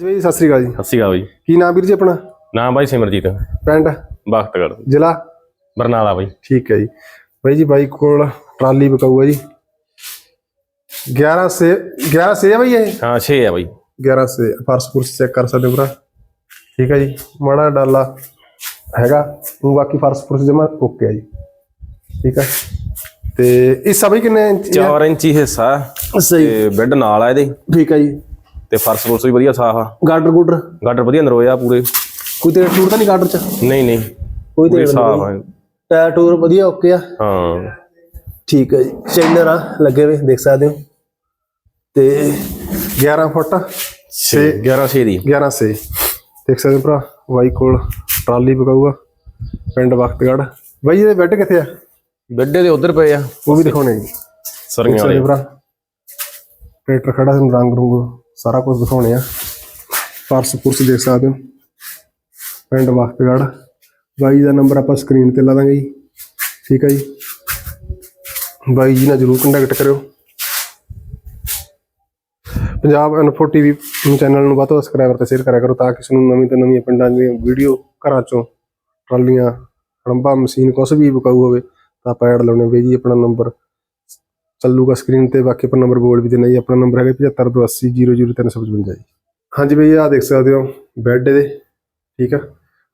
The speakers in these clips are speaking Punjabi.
ਜੀ ਸਤਿ ਸ੍ਰੀ ਅਕਾਲ ਜੀ। ਸਤਿ ਸ਼੍ਰੀ ਅਕਾਲ ਬਾਈ। ਕੀ ਨਾਮ ਵੀਰ ਜੀ ਆਪਣਾ? ਨਾਮ ਬਾਈ ਸਿਮਰਜੀਤ। ਪਿੰਡ? ਬਖਤਗੜ ਜ਼ਿਲ੍ਹਾ? ਬਰਨਾਲਾ ਬਾਈ। ਠੀਕ ਹੈ ਜੀ। ਬਾਈ ਜੀ ਬਾਈ ਕੋਲ ਟਰਾਲੀ ਵਿਕਾਊ ਹੈ ਜੀ। 11 ਸੇ 11 ਸੇ ਹੈ ਬਾਈ ਇਹ? ਹਾਂ 6 ਆ ਬਾਈ। 11 ਸੇ ਫਰਸ ਫੁਰਸ ਚੈੱਕ ਕਰ ਸਕਦੇ ਹੋ ਭਰਾ ਠੀਕ ਹੈ ਜੀ। ਮਾੜਾ ਡਾਲਾ ਹੈਗਾ। ਉਹ ਬਾਕੀ ਫਰਸ ਫੁਰਸ ਜਮਾ ਓਕੇ ਹੈ ਜੀ। ਠੀਕ ਹੈ। ਤੇ ਇਸ ਸਭੀ ਕਿੰਨੇ ਇੰਚ? 4 ਇੰਚੀ ਹਿੱਸਾ। ਸਹੀ। ਬੈੱਡ ਨਾਲ ਆ ਇਹਦੇ। ਠੀਕ ਹੈ ਜੀ। ਤੇ ਫਰਸ਼ ਫੁਰਸ਼ ਵੀ ਵਧੀਆ ਸਾਫ਼ ਆ। ਗਾਡਰ ਗੁਡਰ ਗਾਡਰ ਵਧੀਆ ਨਰੋਏ ਆ ਪੂਰੇ। ਕੋਈ ਤੇਲ ਟੂਰ ਤਾਂ ਨਹੀਂ ਗਾਡਰ ਚ? ਨਹੀਂ ਨਹੀਂ। ਕੋਈ ਪੂਰੇ ਤੇਲ ਸਾਫ਼ ਆ। ਟਾਇਰ ਟੂਰ ਵਧੀਆ ਓਕੇ ਆ। ਹਾਂ। ਠੀਕ ਹੈ ਜੀ। ਚੈਨਰ ਆ ਲੱਗੇ ਹੋਏ ਦੇਖ ਸਕਦੇ ਹੋ। ਤੇ 11 ਫੁੱਟ 6 11 6 ਦੀ। 11 ਸੇ ਦੇਖ ਸਕਦੇ ਹੋ ਭਰਾ ਬਾਈ ਕੋਲ ਟਰਾਲੀ ਪਕਾਊਗਾ ਪਿੰਡ ਵਖਤਗੜ ਬਾਈ ਇਹਦੇ ਬੈੱਡ ਕਿੱਥੇ ਆ? ਬੈੱਡੇ ਦੇ ਉਧਰ ਪਏ ਆ। ਉਹ ਵੀ ਦਿਖਾਉਣੇ ਜੀ। ਸਕਦੇ ਵਾਲੇ। ਭਰਾ। ਟਰੈਕਟਰ ਖੜਾ ਹੈ ਰੰਗ ਰੁੰਗ। ਸਾਰਾ ਕੁਝ ਦਿਖਾਉਣੇ ਆ। ਪਰਸ ਪੁਰਸ ਦੇਖ ਸਕਦੇ ਹੋ। ਪਿੰਡ ਵਖਤਗੜ ਬਾਈ ਦਾ ਨੰਬਰ ਆਪਾਂ ਸਕਰੀਨ ਤੇ ਲਾ ਦਾਂਗੇ ਜੀ। ਠੀਕ ਹੈ ਜੀ। ਬਾਈ ਜੀ ਨਾਲ ਜਰੂਰ ਕੰਟੈਕਟ ਕਰਿਓ। ਪੰਜਾਬ ਇਨਫੋ ਟੀਵੀ ਚੈਨਲ ਨੂੰ ਵੱਧ ਤੋਂ ਵੱਧ ਸਬਸਕ੍ਰਾਈਬਰ ਤੇ ਸ਼ੇਅਰ ਕਰਿਆ ਕਰੋ ਤਾਂ ਕਿ ਇਸ ਨੂੰ ਨਵੀਂ ਤੋਂ ਨਵੀਂ ਪਿੰਡਾਂ ਦੀਆਂ ਵੀਡੀਓ ਘਰਾਂ ਚੋਂ ਟਰਾਲੀਆਂ ਹੜੰਬਾ ਮਸ਼ੀਨ ਕੁਛ ਵੀ ਵਿਕਾਊ ਹੋਵੇ ਤਾਂ ਆਪਾਂ ਐਡ ਲਾਉਣੇ ਬਈ ਜੀ ਆਪਣਾ ਨੰਬਰ ਚੱਲੂਗਾ ਸਕਰੀਨ ਤੇ ਬਾਕੀ ਆਪਾਂ ਨੰਬਰ ਬੋਲ ਵੀ ਦੇਣਾ ਜੀ। ਆਪਣਾ ਨੰਬਰ ਹੈਗਾ 7528000355 ਜੀ। ਹਾਂਜੀ ਬਈ ਆਹ ਦੇਖ ਸਕਦੇ ਹੋ ਬੈੱਡ ਇਹਦੇ ਠੀਕ ਆ?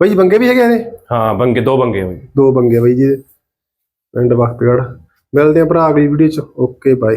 ਬਈ ਜੀ ਬੰਗੇ ਵੀ ਹੈਗੇ ਇਹਦੇ? ਹਾਂ ਬੰਗੇ ਦੋ ਬੰਗੇ ਬਾਈ ਦੋ ਬੰਗੇ ਬਈ ਜੀ। ਪਿੰਡ ਵਖਤਗੜ ਮਿਲਦੇ ਆ ਭਰਾ ਅਗਲੀ ਵੀਡੀਓ ਚ। Okay bye